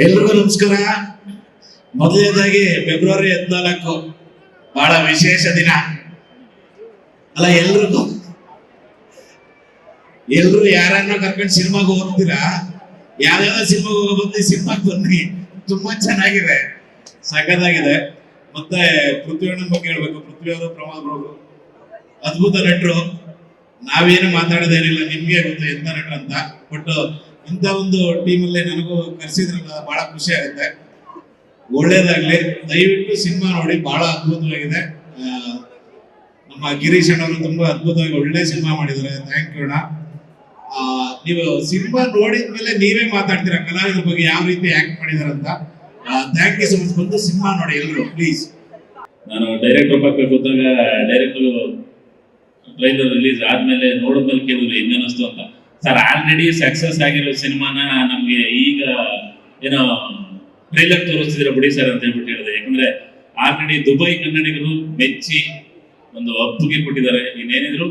ಎಲ್ರಿಗೂ ನಮಸ್ಕಾರ. ಮೊದಲನೇದಾಗಿ ಫೆಬ್ರವರಿ ಹದಿನಾಲ್ಕು ಬಹಳ ವಿಶೇಷ ದಿನ. ಅಲ್ಲ, ಎಲ್ರಿಗೂ? ಎಲ್ರು ಯಾರನ್ನ ಕರ್ಕೊಂಡು ಸಿನಿಮಾಗೆ ಹೋಗ್ತೀರಾ? ಯಾವ್ಯಾವ ಸಿನಿಮಾಗೆ ಹೋಗೋ ಬಂದು ಸಿನಿಮಾಗೆ ಬನ್ನಿ. ತುಂಬಾ ಚೆನ್ನಾಗಿದೆ. ಸಖತ್ತಾಗಿದೆ. ಮತ್ತೆ ಪೃಥ್ವಿ ಅಣ್ಣನ ಬಗ್ಗೆ ಹೇಳ್ಬೇಕು. ಪೃಥ್ವಿ ಅವರು ಪ್ರಮಾದ್ ಅವರು ಅದ್ಭುತ ನಟರು. ನಾವೇನು ಮಾತಾಡೋದೇನಿಲ್ಲ ನಿಮ್ಗೆ ಗೊತ್ತು ಎಂತ ನಟರು ಅಂತ. ಬಟ್ ಇಂಥ ಒಂದು ಟೀಮಲ್ಲೇ ನನಗೂ ಕರೆಸಿದ್ರಲ್ಲ, ಬಹಳ ಖುಷಿ ಆಗುತ್ತೆ. ಒಳ್ಳೇದಾಗ್ಲಿ. ದಯವಿಟ್ಟು ಸಿನಿಮಾ ನೋಡಿ, ಬಹಳ ಅದ್ಭುತವಾಗಿದೆ. ನಮ್ಮ ಗಿರೀಶ್ ಅಣ್ಣವರು ತುಂಬಾ ಅದ್ಭುತವಾಗಿ ಒಳ್ಳೆ ಸಿನಿಮಾ ಮಾಡಿದ್ದಾರೆ. ಥ್ಯಾಂಕ್ ಯು ಅಣ್ಣ. ನೀವು ಸಿನಿಮಾ ನೋಡಿದ್ಮೇಲೆ ನೀವೇ ಮಾತಾಡ್ತೀರಾ? ಕಲಾವಿದರ ಬಗ್ಗೆ ಯಾವ ರೀತಿ ಆಕ್ಟ್ ಮಾಡಿದಾರೆ ಅಂತ? ಥ್ಯಾಂಕ್ ಯು ಸೊ ಮಚ್ ಬಂದು ಸಿನಿಮಾ ನೋಡಿ ಎಲ್ಲರೂ ಪ್ಲೀಸ್ ನಾನು ಡೈರೆಕ್ಟರ್ ಪಕ್ಕ ಗೊತ್ತಾಗ ಡೈರೆಕ್ಟರ್ ಟ್ರೈಲರ್ ರಿಲೀಸ್ ಆದ್ಮೇಲೆ ನೋಡಿದ್ಮೇಲೆ ಕೇಳಿದ್ರು ಹೆಂಗ ಅಂತ. ಸರ್ ಆಲ್ರೆಡಿ ಸಕ್ಸಸ್ ಆಗಿರೋ ಸಿನಿಮಾನ ನಮ್ಗೆ ಈಗ ಏನೋ ಟ್ರೈಲರ್ ತೋರಿಸ್ತಿದ್ರೆ ಬಿಡಿ ಸರ್ ಅಂತ ಹೇಳ್ಬಿಟ್ಟು ಹೇಳಿದೆ. ಯಾಕಂದ್ರೆ ಆಲ್ರೆಡಿ ದುಬೈ ಕನ್ನಡಿಗರು ಮೆಚ್ಚಿ ಒಂದು ಒಪ್ಪಿಗೆ ಕೊಟ್ಟಿದ್ದಾರೆ. ಇನ್ನೇನಿದ್ರು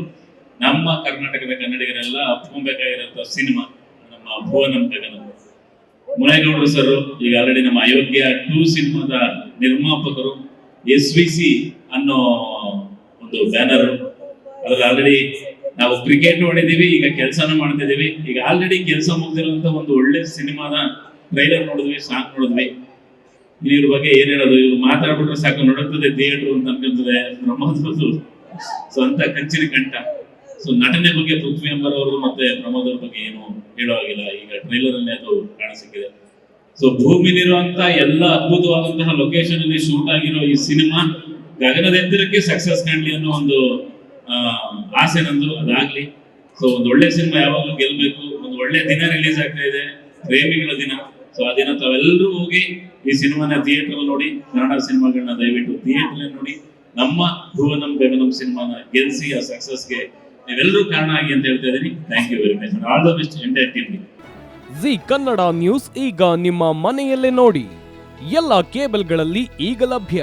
ನಮ್ಮ ಕರ್ನಾಟಕದ ಕನ್ನಡಿಗರೆಲ್ಲ ಒಪ್ಕೊಬೇಕಾಗಿರೋ ಸಿನಿಮಾ, ನಮ್ಮ ಭುವನಂ ಗಗನ ಮುನೇಗೌಡರು ಸರ್ ಈಗ ಆಲ್ರೆಡಿ ನಮ್ಮ ಅಯೋಗ್ಯ ಟೂ ಸಿನಿಮಾದ ನಿರ್ಮಾಪಕರು ಎಸ್ ವಿ ಸಿ ಅನ್ನೋ ಒಂದು ಬ್ಯಾನರ್ ಅದ್ರಲ್ಲಿ ಆಲ್ರೆಡಿ ನಾವು ಕ್ರಿಕೆಟ್ ಹೊಡಿದೀವಿ ಈಗ ಕೆಲಸನ ಮಾಡ್ತಿದೀವಿ ಈಗ ಆಲ್ರೆಡಿ ಕೆಲಸ ಮುಗ್ದಿರೋಂತ ಒಂದು ಒಳ್ಳೆ ಸಿನಿಮಾದ ಟ್ರೈಲರ್ ನೋಡಿದ್ವಿ ಸಾಂಗ್ ನೋಡಿದ್ವಿ. ಇವ್ರ ಬಗ್ಗೆ ಏನ್ ಹೇಳೋದು? ಇವ್ರು ಮಾತಾಡ್ಬಿಟ್ರೆ ಸಾಕು ನೋಡುತ್ತದೆ ಥಿಯೇಟರ್ ಅಂತ ಅನ್ಕೊಂತದೆ. ಪ್ರಮೋದ್ ಸ್ವಂತ ಕಂಚಿನ ಕಂಠ ಸೊ ನಟನೆ ಬಗ್ಗೆ ಪೃಥ್ವಿ ಅಂಬರ್ ಅವರು ಮತ್ತೆ ಪ್ರಮೋದ್ ಅವ್ರ ಬಗ್ಗೆ ಏನು ಹೇಳೋ ಆಗಿಲ್ಲ ಈಗ ಟ್ರೈಲರ್ ಅಲ್ಲಿ ಅದು ಕಾಣಸಿಕ್ಕಿದೆ. ಸೊ ಭೂಮಿಲಿರುವಂತ ಎಲ್ಲ ಅದ್ಭುತವಾದಂತಹ ಲೊಕೇಶನ್ ಅಲ್ಲಿ ಶೂಟ್ ಆಗಿರೋ ಈ ಸಿನಿಮಾ ಗಗನದೆಂದಿರಕ್ಕೆ ಸಕ್ಸಸ್ ಕಾಣ್ಲಿ ಅನ್ನೋ ಒಂದು ಆಸೆ ನಂದು ಅದಾಗ್ಲಿ. ಸೊ ಒಂದು ಒಳ್ಳೆ ಸಿನಿಮಾ ಯಾವಾಗಲೂ ಗೆಲ್ಬೇಕು. ಒಂದು ಒಳ್ಳೆ ದಿನ ರಿಲೀಸ್ ಆಗ್ತಾ ಇದೆ. ಪ್ರೇಮಿಗಳ ದಿನ. ಸೊ ಆ ದಿನ ತಾವೆಲ್ಲರೂ ಹೋಗಿ ಈ ಸಿನಿಮಾನ ಥಿಯೇಟರ್ ನೋಡಿ, ಕನ್ನಡ ಸಿನಿಮಾಗಳನ್ನ ದಯವಿಟ್ಟು ಥಿಯೇಟರ್ ನೋಡಿ, ನಮ್ಮ ಭುವನಂ ಗಗನಂ ಸಿನಿಮಾನ ಗೆಲ್ಸಿ, ಆ ಸಕ್ಸಸ್ಗೆ ನೀವೆಲ್ಲರೂ ಕಾರಣ ಆಗಿ ಅಂತ ಹೇಳ್ತಾ ಇದ್ದೀನಿ. Thank you very much all the best entire team Zee Kannada news ಈಗ ನಿಮ್ಮ ಮನೆಯಲ್ಲೇ ನೋಡಿ. ಎಲ್ಲ ಕೇಬಲ್ಗಳಲ್ಲಿ ಈಗ ಲಭ್ಯ.